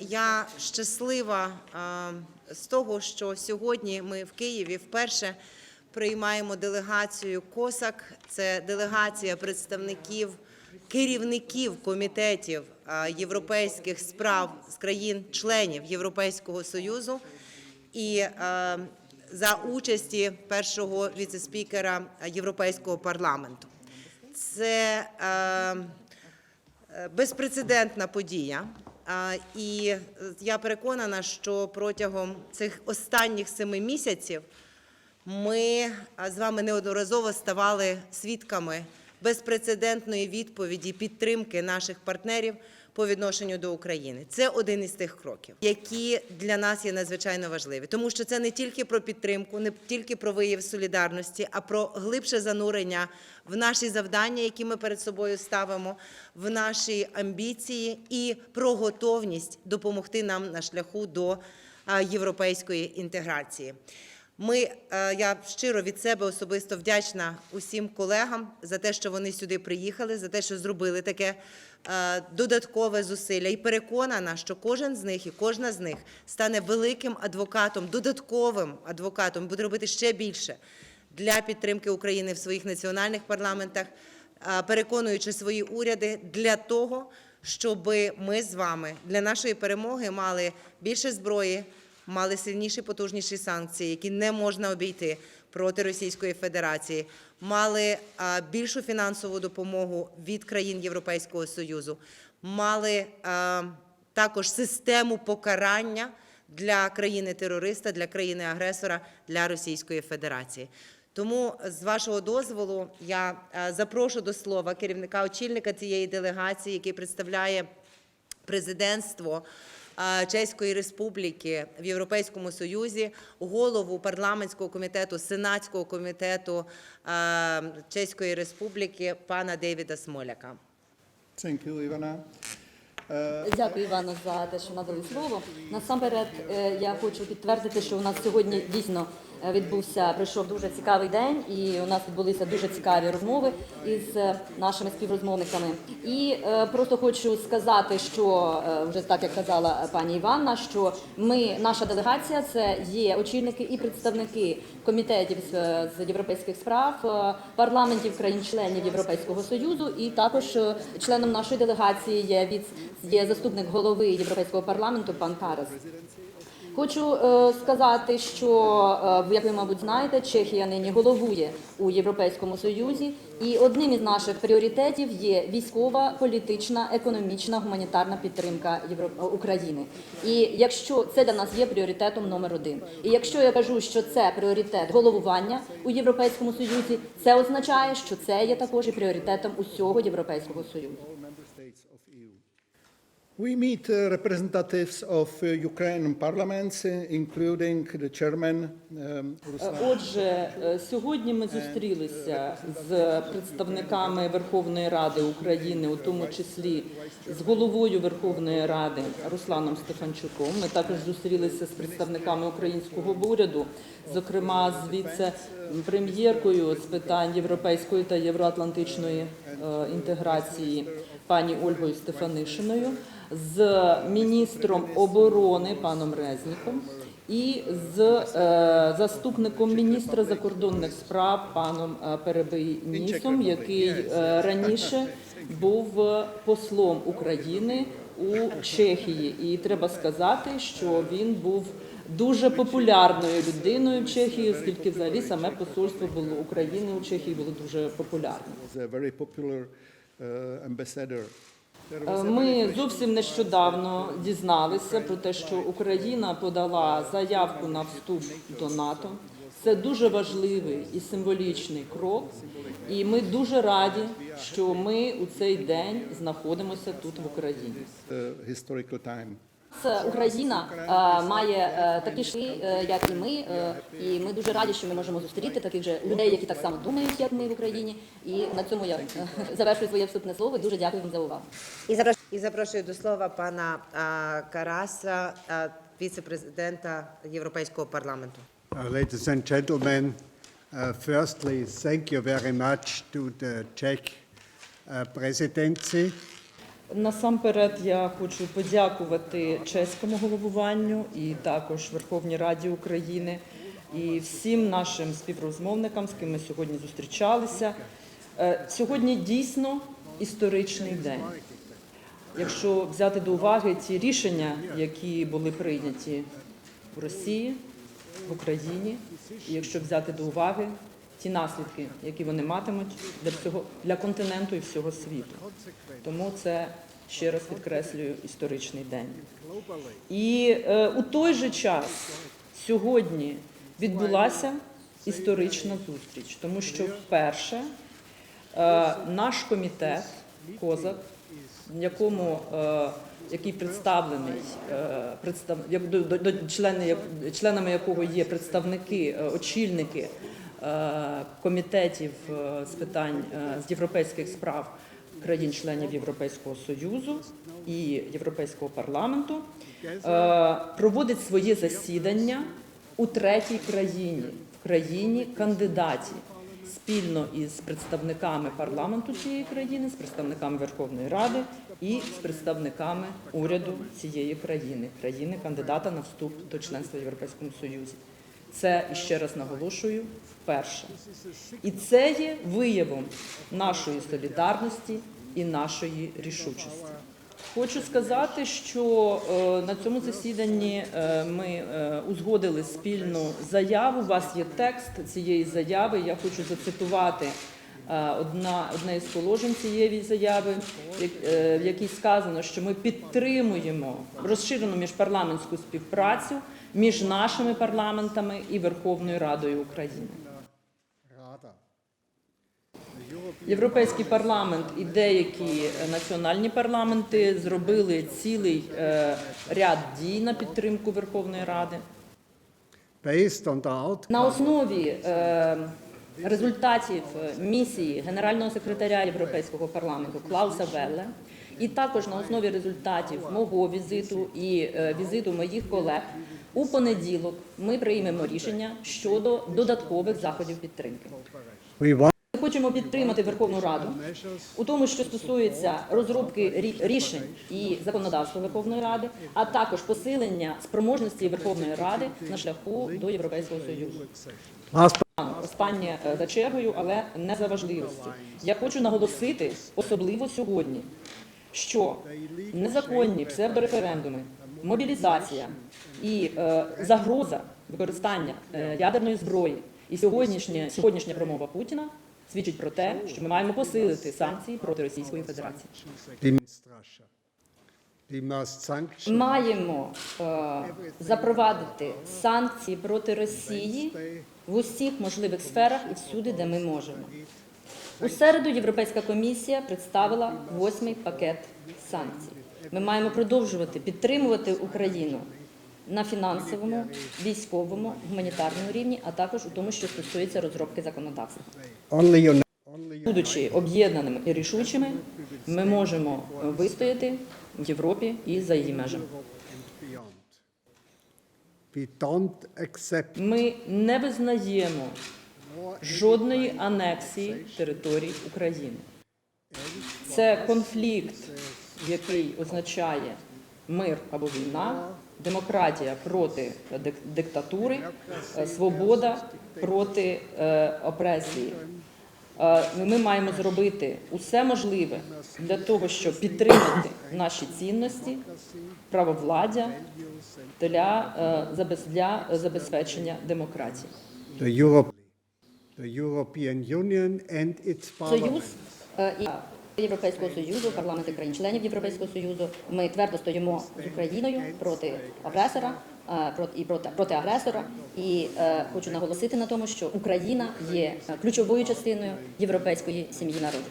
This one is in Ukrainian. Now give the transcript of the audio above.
я щаслива з того, що сьогодні ми в Києві вперше приймаємо делегацію КОСАК. Це делегація представників керівників комітетів європейських справ з країн-членів Європейського союзу і за участі першого віцеспікера Європейського парламенту. Це безпрецедентна подія. І е, я переконана, що протягом цих останніх семи місяців ми з вами неодноразово ставали свідками безпрецедентної відповіді підтримки наших партнерів по відношенню до України. Це один із тих кроків, які для нас є надзвичайно важливі, тому що це не тільки про підтримку, не тільки про вияв солідарності, а про глибше занурення в наші завдання, які ми перед собою ставимо, в наші амбіції і про готовність допомогти нам на шляху до європейської інтеграції. Ми, е, я щиро від себе особисто вдячна усім колегам за те, що вони сюди приїхали, за те, що зробили таке е, додаткове зусилля, і переконана, що кожен з них і кожна з них стане великим адвокатом, додатковим адвокатом, буде робити ще більше для підтримки України в своїх національних парламентах, е, переконуючи свої уряди для того, щоб ми з вами для нашої перемоги мали більше зброї мали сильніші, потужніші санкції, які не можна обійти проти Російської Федерації, мали більшу фінансову допомогу від країн Європейського Союзу, мали також систему покарання для країни-терориста, для країни-агресора, для Російської Федерації. Тому, з вашого дозволу, я запрошу до слова керівника очільника цієї делегації, який представляє президентство Чеської Республіки в Європейському Союзі, голову парламентського комітету, сенатського комітету е, Чеської Республіки пана Девіда Смоляка. Дякую, Івана. Дякую, Івана, за те, що надали слово. Насамперед, е, я хочу підтвердити, що у нас сьогодні дійсно е, відбувся, пройшов дуже цікавий день, і у нас відбулися дуже цікаві розмови із е, нашими співрозмовниками. І е, просто хочу сказати, що е, вже так як казала пані Іванна, що ми, наша делегація, це є очільники і представники комітетів з, європейських справ, е, парламентів країн-членів Європейського союзу, і також е, членом нашої делегації є від є заступник голови Європейського парламенту пан Карас. Хочу е, сказати, що е, як ви, мабуть, знаєте, Чехія нині головує у Європейському Союзі, і одним із наших пріоритетів є військова, політична, економічна, гуманітарна підтримка Євро... України. І якщо це для нас є пріоритетом номер один, і якщо я кажу, що це пріоритет головування у Європейському Союзі, це означає, що це є також і пріоритетом усього Європейського Союзу. We meet uh, representatives of uh, Ukrainian parliaments, uh, including the chairman um, Отже, е, сьогодні ми зустрілися з представниками Верховної Ради України, у тому числі з головою Верховної Ради Русланом Стефанчуком. Ми також зустрілися з представниками українського уряду, зокрема з віце-прем'єркою з питань європейської та євроатлантичної е, інтеграції пані Ольгою Стефанишиною, з міністром оборони паном Резніком і з е, заступником міністра закордонних справ паном е, Перебийнісом, який е, раніше був послом України у Чехії. І треба сказати, що він був дуже популярною людиною в Чехії, оскільки взагалі саме посольство було України у Чехії було дуже популярним. Е, Ми зовсім нещодавно дізналися про те, що Україна подала заявку на вступ до НАТО. Це дуже важливий і символічний крок, і ми дуже раді, що ми у цей день знаходимося тут в Україні. Україна е, має е, такі ж, е, як і ми, і ми дуже раді, що ми можемо зустріти таких же людей, які так само думають, як ми в Україні. І на цьому я завершую своє вступне слово. Дуже дякую вам за увагу. І запрошую, і запрошую до слова пана а, Караса, а, віце-президента Європейського парламенту. Uh, Ladies and gentlemen, uh, firstly, thank you very much to the Czech uh, presidency Насамперед я хочу подякувати чеському головуванню і також Верховній Раді України і всім нашим співрозмовникам, з ким ми сьогодні зустрічалися. Е, Сьогодні дійсно історичний день. Якщо взяти до уваги ті рішення, які були прийняті в Росії, в Україні, і якщо взяти до уваги ті наслідки, які вони матимуть для всього для континенту і всього світу. Тому це ще раз підкреслюю історичний день. І е, у той же час сьогодні відбулася історична зустріч, тому що вперше е, наш комітет Козак, якому е, який представлений е, представ, до, до, до члени, членами якого є представники, е, очільники комітетів е, з питань е, з європейських справ країн-членів Європейського Союзу і Європейського парламенту, е, проводить своє засідання у третій країні, в країні кандидаті спільно із представниками парламенту цієї країни, з представниками Верховної Ради і з представниками уряду цієї країни, країни кандидата на вступ до членства в Європейському Союзі. Це ще раз наголошую вперше. І це є виявом нашої солідарності і нашої рішучості. Хочу сказати, що е, на цьому засіданні е, ми е, узгодили спільну заяву. У вас є текст цієї заяви. Я хочу зацитувати одна, одне із положень цієї заяви, в якій сказано, що ми підтримуємо розширену міжпарламентську співпрацю між нашими парламентами і Верховною Радою України. Європейський парламент і деякі національні парламенти зробили цілий е, ряд дій на підтримку Верховної Ради. На основі е, результатів місії генерального секретаря Європейського парламенту Клауса Велле, і також на основі результатів мого візиту і е, візиту моїх колег у понеділок ми приймемо рішення щодо додаткових заходів підтримки. Ми хочемо підтримати Верховну Раду у тому, що стосується розробки рі- рішень і законодавства Верховної Ради, а також посилення спроможності Верховної Ради на шляху до Європейського Союзу. Останнє е, за чергою, але не за важливості. Я хочу наголосити, особливо сьогодні, що незаконні псевдореферендуми, мобілізація і е, загроза використання е, ядерної зброї і сьогоднішня, сьогоднішня промова Путіна свідчить про те, що ми маємо посилити санкції проти Російської Федерації. Маємо е, запровадити санкції проти Росії в усіх можливих сферах і всюди, де ми можемо. У середу Європейська комісія представила восьмий пакет санкцій. Ми маємо продовжувати підтримувати Україну на фінансовому, військовому, гуманітарному рівні, а також у тому, що стосується розробки законодавства. Будучи об'єднаними і рішучими, ми можемо вистояти в Європі і за її межами. Ми не визнаємо жодної анексії територій України. Це конфлікт, який означає мир або війна, демократія проти диктатури, е, свобода проти е, опресії. Е, Ми маємо зробити усе можливе для того, щоб підтримати наші цінності, правовладдя для забезпечення демократії. The Europe the European Union and its Союз е, і Європейського союзу, парламенти країн-членів Європейського союзу. Ми твердо стоїмо з Україною проти агресора, е, проти і проти, проти агресора. І е, хочу наголосити на тому, що Україна є е, ключовою частиною європейської сім'ї народів.